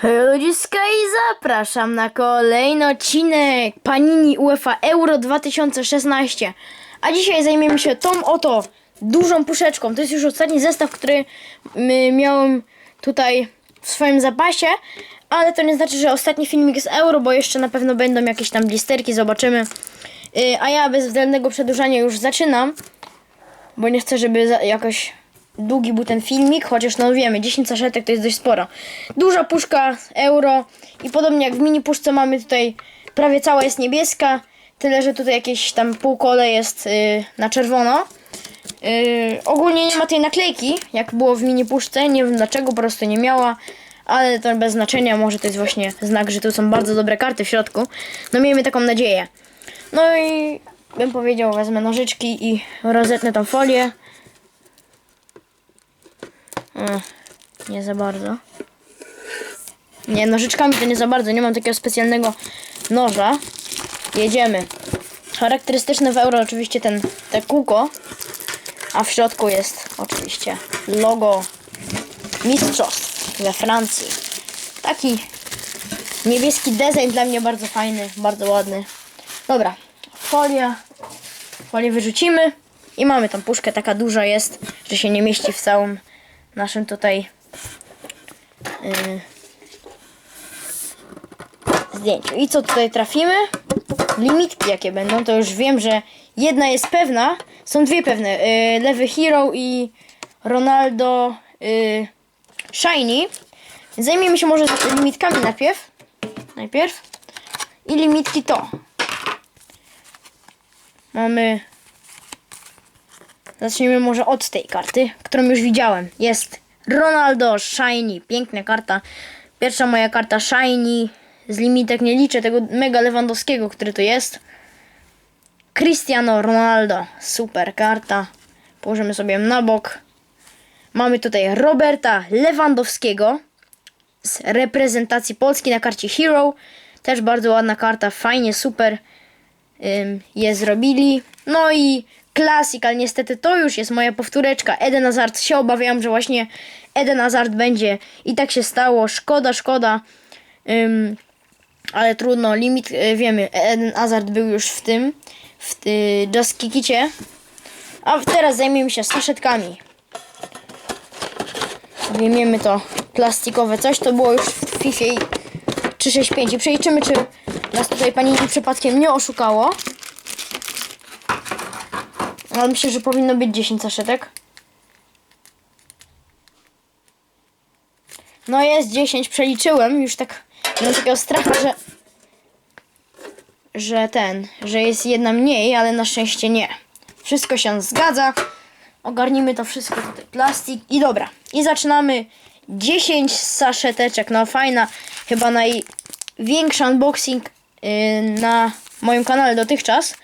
Hej ludziska i zapraszam na kolejny odcinek Panini UEFA Euro 2016 A dzisiaj zajmiemy się tą oto dużą puszeczką. To jest już ostatni zestaw, który miałem tutaj w swoim zapasie. Ale to nie znaczy, że ostatni filmik z Euro, bo jeszcze na pewno będą jakieś tam blisterki, zobaczymy. Yy, A ja bez względnego przedłużania już zaczynam bo nie chcę, żeby jakoś długi był ten filmik, chociaż no wiemy, 10 saszetek to jest dość sporo. Duża puszka euro i podobnie jak w mini puszce mamy tutaj prawie cała jest niebieska, tyle że tutaj jakieś tam półkole jest y, na czerwono. Y, ogólnie nie ma tej naklejki, jak było w mini puszce, nie wiem dlaczego, po prostu nie miała. Ale to bez znaczenia, może to jest właśnie znak, że tu są bardzo dobre karty w środku. No miejmy taką nadzieję. No i bym powiedział, wezmę nożyczki i rozetnę tą folię. E, nie za bardzo. Nie, nożyczkami to nie za bardzo, nie mam takiego specjalnego noża. Jedziemy. Charakterystyczne w euro oczywiście ten, te kółko, a w środku jest oczywiście logo mistrzostw we Francji. Taki niebieski design dla mnie bardzo fajny, bardzo ładny. Dobra, folia. Folię wyrzucimy i mamy tą puszkę, taka duża jest, że się nie mieści w całym naszym tutaj yy, zdjęciu. I co tutaj trafimy? Limitki jakie będą, to już wiem, że jedna jest pewna, są dwie pewne, yy, Lewy Hero i Ronaldo yy, Shiny. Zajmiemy się może limitkami najpierw. Najpierw. I limitki to. Mamy. Zacznijmy może od tej karty, którą już widziałem. Jest Ronaldo Shiny. Piękna karta. Pierwsza moja karta Shiny. Z limitek nie liczę tego mega Lewandowskiego, który to jest. Cristiano Ronaldo. Super karta. Położymy sobie na bok. Mamy tutaj Roberta Lewandowskiego z reprezentacji Polski na karcie Hero. Też bardzo ładna karta, fajnie, super je zrobili. No i klasik, ale niestety to już jest moja powtóreczka. Eden Hazard się obawiałam, że właśnie Eden Hazard będzie i tak się stało. Szkoda, szkoda. Ym, ale trudno, limit y, wiemy. Eden Hazard był już w tym, w y, Just Kikicie. A teraz zajmiemy się saszetkami. Wyjmiemy to plastikowe coś, to było już w FIFA 365 i przeliczymy, czy nas tutaj pani przypadkiem nie oszukało. Ale myślę, że powinno być 10 saszetek. No jest 10, przeliczyłem, już tak mam takiego strachu, że że ten, że jest jedna mniej, ale na szczęście nie. Wszystko się zgadza. Ogarnimy to wszystko tutaj plastik i dobra. I zaczynamy 10 saszeteczek. No fajna, chyba największy unboxing yy, na moim kanale dotychczas.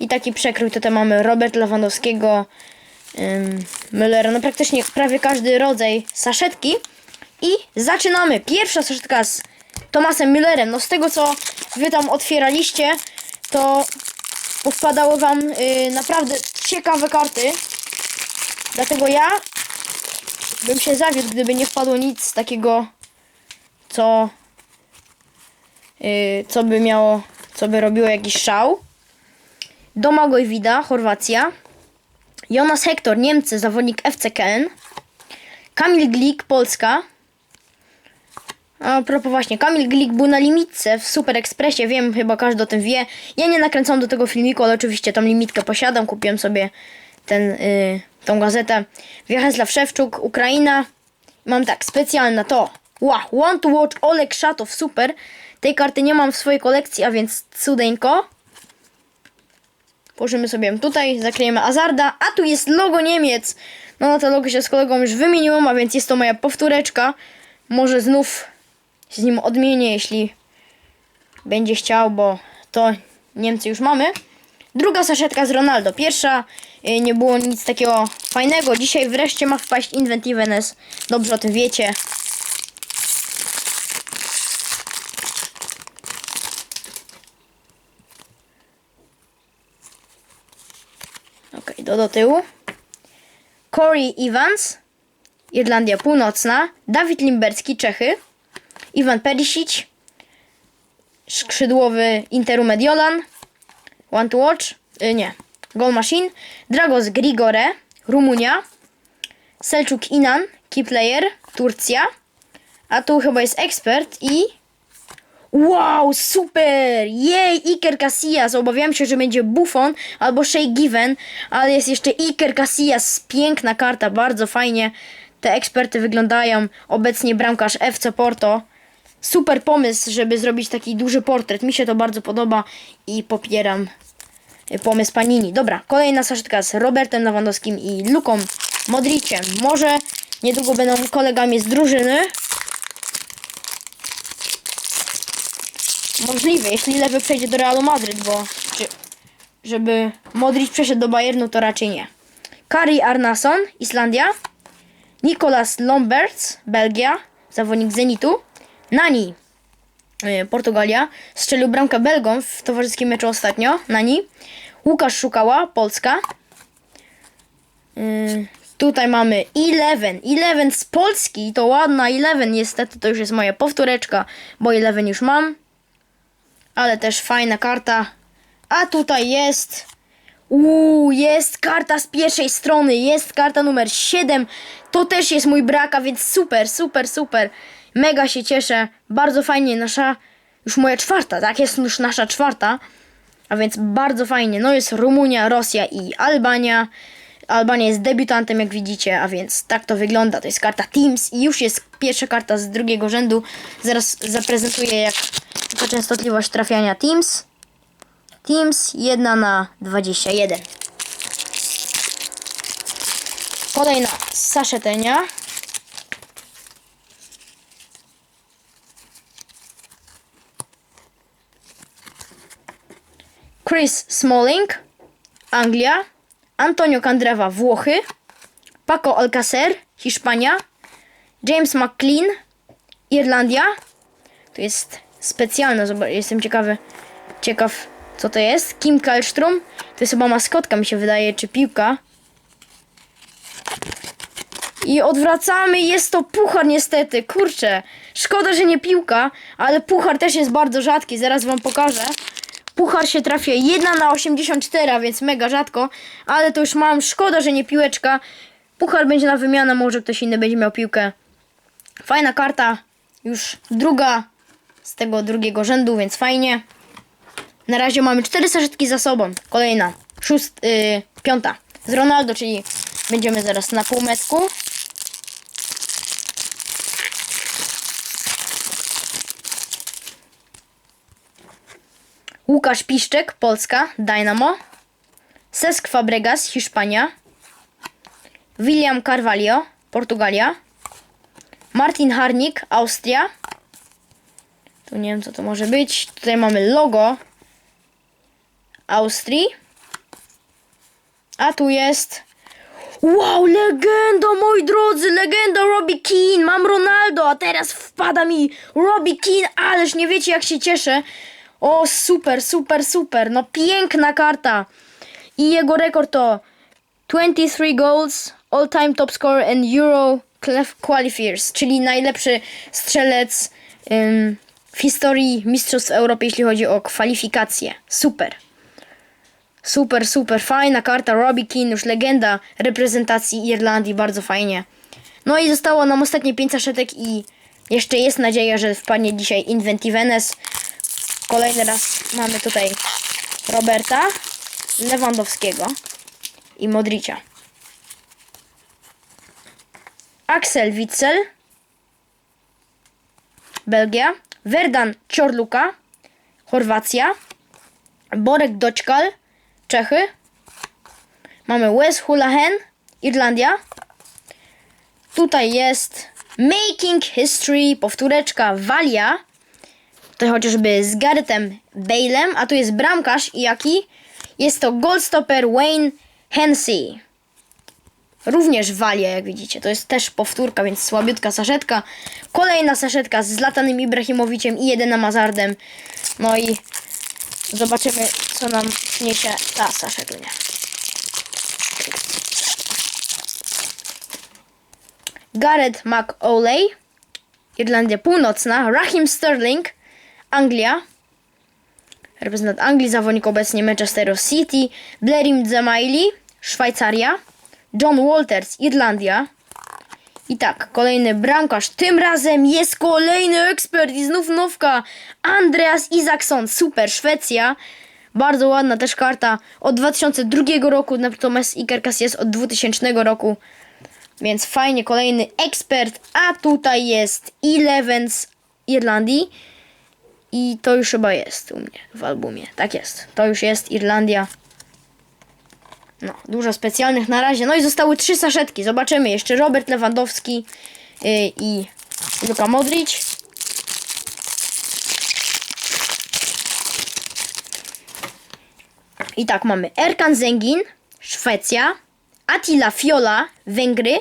I taki przekrój tutaj mamy Robert Lewandowskiego, Müllera, no praktycznie prawie każdy rodzaj saszetki. I zaczynamy. Pierwsza saszetka z Tomasem Müllerem. No z tego co wy tam otwieraliście, to powpadały wam yy, naprawdę ciekawe karty. Dlatego ja bym się zawiódł, gdyby nie wpadło nic takiego, co, yy, co by miało, co by robiło jakiś szał. Domagoj Wida, Chorwacja. Jonas Hector, Niemcy, zawodnik FC. Kamil Glik, Polska. A propos właśnie, Kamil Glik był na limitce w Super Expressie, wiem, chyba każdy o tym wie. Ja nie nakręcam do tego filmiku, ale oczywiście tą limitkę posiadam, kupiłem sobie ten, yy, tą gazetę. Wiacheslaw Szewczuk, Ukraina. Mam tak, specjalna to. Wow, want to watch Oleg Szatow, super. Tej karty nie mam w swojej kolekcji, a więc cudeńko. Położymy sobie tutaj, zakryjemy Azarda, a tu jest logo Niemiec. No to logo się z kolegą już wymieniłam, a więc jest to moja powtóreczka. Może znów się z nim odmienię, jeśli będzie chciał, bo to Niemcy już mamy. Druga saszetka z Ronaldo. Pierwsza y, nie było nic takiego fajnego. Dzisiaj wreszcie ma wpaść Inventiveness. Dobrze o tym wiecie. Ok, do, tyłu. Corey Evans, Irlandia Północna. Dawid Limberski, Czechy. Iwan Perisic, skrzydłowy Interu Mediolan, One to Watch, y, nie, Goal Machine, Dragos Grigore, Rumunia, Selçuk Inan, Key Player, Turcja, a tu chyba jest ekspert i... Wow, super! Jej, Iker Casillas. Obawiałem się, że będzie Buffon albo Shea Given, ale jest jeszcze Iker Casillas. Piękna karta, bardzo fajnie. Te eksperty wyglądają. Obecnie bramkarz FC Porto. Super pomysł, żeby zrobić taki duży portret. Mi się to bardzo podoba i popieram pomysł Panini. Dobra, kolejna saszetka z Robertem Lewandowskim i Luką Modriciem. Może niedługo będą kolegami z drużyny. Możliwe, jeśli Lewy przejdzie do Realu Madryt, bo czy, żeby Modric przeszedł do Bayernu, to raczej nie. Kari Arnason, Islandia. Nicolas Lomberts, Belgia, zawodnik Zenitu. Nani, y, Portugalia. Strzelił bramkę Belgom w towarzyskim meczu ostatnio. Nani. Łukasz Szukała, Polska. Y, Tutaj mamy Eleven. Eleven z Polski. To ładna Eleven. Niestety to już jest moja powtóreczka, bo Eleven już mam. Ale też fajna karta. A tutaj jest. Uuu, jest karta z pierwszej strony. Jest karta numer 7. To też jest mój brak, a więc super, super, super. Mega się cieszę. Bardzo fajnie. Nasza. Już moja czwarta, tak? Jest już nasza czwarta. A więc bardzo fajnie. No jest Rumunia, Rosja i Albania. Albania jest debiutantem, jak widzicie, a więc tak to wygląda. To jest karta Teams i już jest pierwsza karta z drugiego rzędu. Zaraz zaprezentuję, jak jaka częstotliwość trafiania Teams. Teams 1 na 21. Kolejna saszetenia. Chris Smalling, Anglia. Antonio Candreva, Włochy. Paco Alcacer, Hiszpania. James McLean, Irlandia. To jest specjalne, zobacz, jestem ciekawy, ciekaw co to jest. Kim Kallstrom, to jest chyba maskotka mi się wydaje, czy piłka. I odwracamy, jest to puchar niestety, kurczę. Szkoda, że nie piłka, ale puchar też jest bardzo rzadki, zaraz wam pokażę. Puchar się trafia 1 na 84, a więc mega rzadko, ale to już mam, szkoda, że nie piłeczka. Puchar będzie na wymianę, może ktoś inny będzie miał piłkę. Fajna karta, już druga z tego drugiego rzędu, więc fajnie. Na razie mamy cztery saszetki za sobą. Kolejna, szóst, yy, piąta z Ronaldo, czyli będziemy zaraz na półmetku. Łukasz Piszczek, Polska, Dynamo. Cesc Fabregas, Hiszpania. William Carvalho, Portugalia. Martin Harnik, Austria. Tu nie wiem co to może być. Tutaj mamy logo Austrii. A tu jest. Wow, legenda, moi drodzy, legenda Robbie Keane. Mam Ronaldo, a teraz wpada mi Robbie Keane, ależ nie wiecie jak się cieszę. O, super, super, super. No piękna karta. I jego rekord to 23 goals, all-time top scorer and Euro Qualifiers, czyli najlepszy strzelec ym, w historii Mistrzostw Europy, jeśli chodzi o kwalifikacje. Super. Super, super, fajna karta. Robbie Keane, już legenda reprezentacji Irlandii, bardzo fajnie. No i zostało nam ostatnie 5 saszetek i jeszcze jest nadzieja, że wpadnie dzisiaj Inventivenes. Kolejny raz mamy tutaj Roberta, Lewandowskiego i Modricia. Axel Witsel, Belgia, Verdan Ciorluka, Chorwacja, Borek Doczkal, Czechy, mamy Wes Hulahen, Irlandia, tutaj jest Making History, powtóreczka Walia, tutaj chociażby z Garethem Bale'em, a tu jest bramkarz i jaki? Jest to goalstopper Wayne Hensey. Również walia, jak widzicie. To jest też powtórka, więc słabiutka saszetka. Kolejna saszetka z Zlatanem Ibrahimowiciem i Jedenem Mazardem. No i zobaczymy, co nam przyniesie ta saszetnia. Gareth McAuley, Irlandia Północna, Raheem Sterling, Anglia, reprezentant Anglii, zawodnik obecnie Manchester City, Blerim Zemaili, Szwajcaria, John Walters, Irlandia. I tak, kolejny bramkarz. Tym razem jest kolejny ekspert i znów nowka. Andreas Isaksson, super, Szwecja. Bardzo ładna też karta od 2002 roku, natomiast Ikerkas jest od 2000 roku. Więc fajnie, kolejny ekspert. A tutaj jest Eleven z Irlandii. I to już chyba jest u mnie w albumie. Tak jest. To już jest Irlandia. No, dużo specjalnych na razie. No i zostały trzy saszetki. Zobaczymy. Jeszcze Robert Lewandowski yy, i Luka Modric. I tak mamy Erkan Zengin, Szwecja, Attila Fiola, Węgry,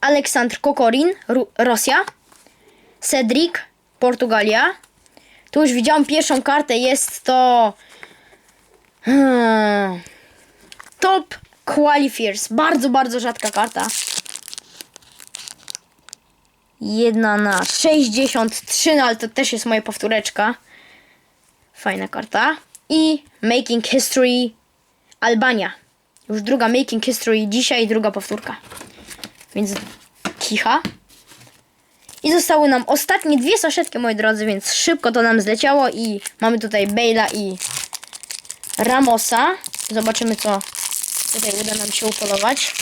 Aleksandr Kokorin, Ru- Rosja, Cedric, Portugalia. Tu już widziałam pierwszą kartę, jest to hmm, Top Qualifiers. Bardzo, bardzo rzadka karta. Jedna na 63, no ale to też jest moja powtóreczka. Fajna karta. I Making History Albania. Już druga Making History dzisiaj, druga powtórka. Więc kicha. I zostały nam ostatnie dwie saszetki, moi drodzy, więc szybko to nam zleciało i mamy tutaj Bale'a i Ramosa. Zobaczymy, co tutaj uda nam się upolować.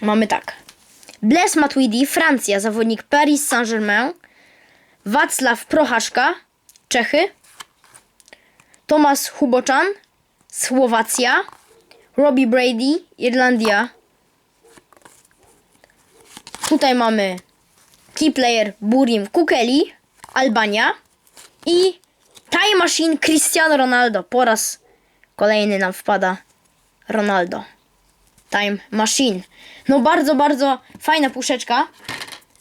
Mamy tak. Blaise Matuidi, Francja, zawodnik Paris Saint-Germain. Wacław Prochaszka, Czechy. Tomasz Huboczan, Słowacja. Robbie Brady, Irlandia. Tutaj mamy key player Burim Kukeli, Albania. I Time Machine Cristiano Ronaldo. Po raz kolejny nam wpada Ronaldo. Time Machine. No bardzo, bardzo fajna puszeczka.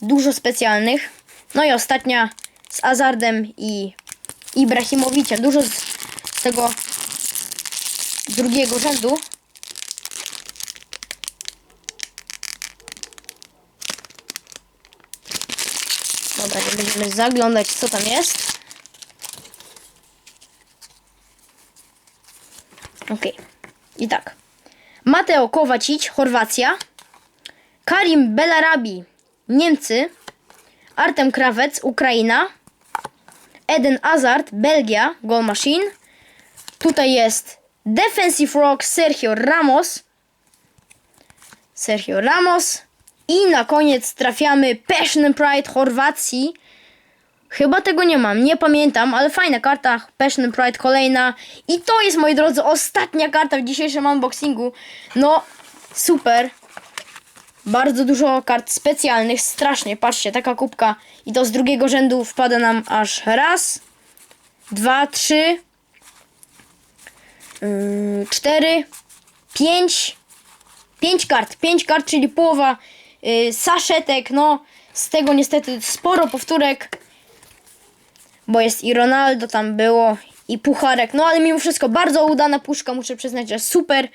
Dużo specjalnych. No i ostatnia z Azardem i Ibrahimowiciem. Dużo z, tego drugiego rzędu. Dobra, będziemy zaglądać co tam jest. Okej. I tak. Mateo Kovacic, Chorwacja. Karim Belarabi, Niemcy. Artem Krawec, Ukraina. Eden Hazard, Belgia, Goal Machine. Tutaj jest Defensive Rock, Sergio Ramos. Sergio Ramos. I na koniec trafiamy Passion Pride Chorwacji. Chyba tego nie mam, nie pamiętam, ale fajna karta. Passion Pride kolejna. I to jest, moi drodzy, ostatnia karta w dzisiejszym unboxingu. No, super. Bardzo dużo kart specjalnych, strasznie. Patrzcie, taka kubka. I to z drugiego rzędu wpada nam aż raz, dwa, trzy, yy, cztery, pięć, pięć kart. Pięć kart, czyli połowa yy, saszetek. No, z tego niestety sporo powtórek bo jest i Ronaldo tam było i Pucharek, no ale mimo wszystko bardzo udana puszka, muszę przyznać, że super.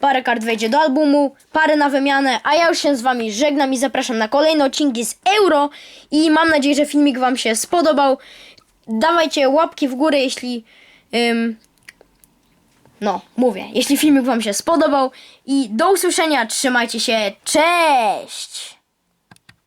Parę kart wejdzie do albumu, parę na wymianę, a ja już się z wami żegnam i zapraszam na kolejne odcinki z Euro i mam nadzieję, że filmik wam się spodobał. Dawajcie łapki w górę, jeśli ym, no, mówię, jeśli filmik wam się spodobał i do usłyszenia, trzymajcie się, cześć!